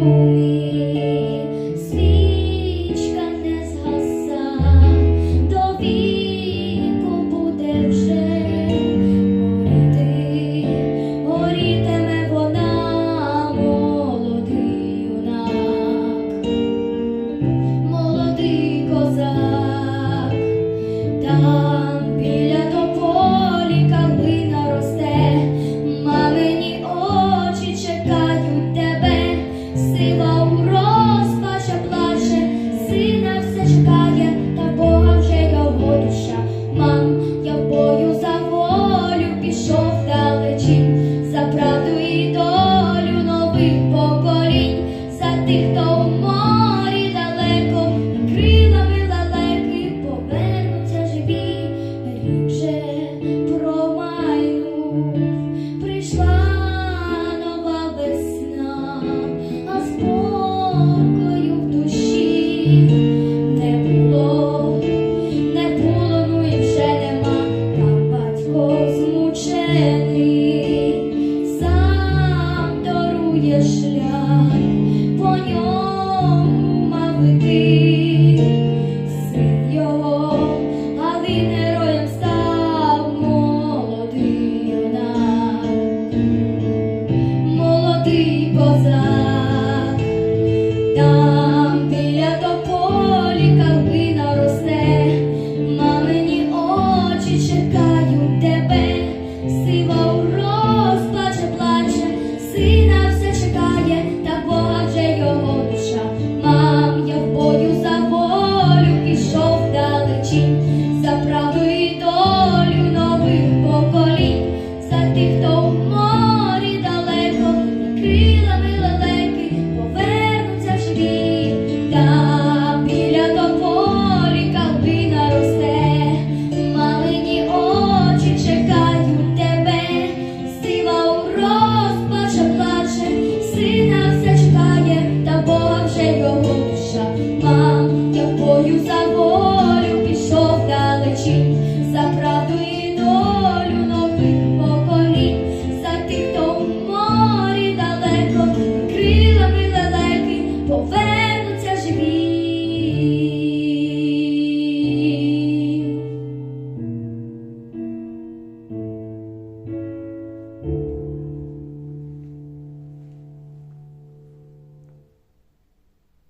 Música тих, хто морі далеко, крилами лалеки повернуться живі, рік вже прийшла нова весна, а спокою в душі не було, не було, ну і вже нема, там батько змучений. тих, хто в морі далеко, крилами лелеки повернуться в живі, та біля тополі калина росте, малині очі чекають тебе, сила у розплаче, плаче, сина все чекає, та Бога його душа, мам, я за волю пішов далечінь.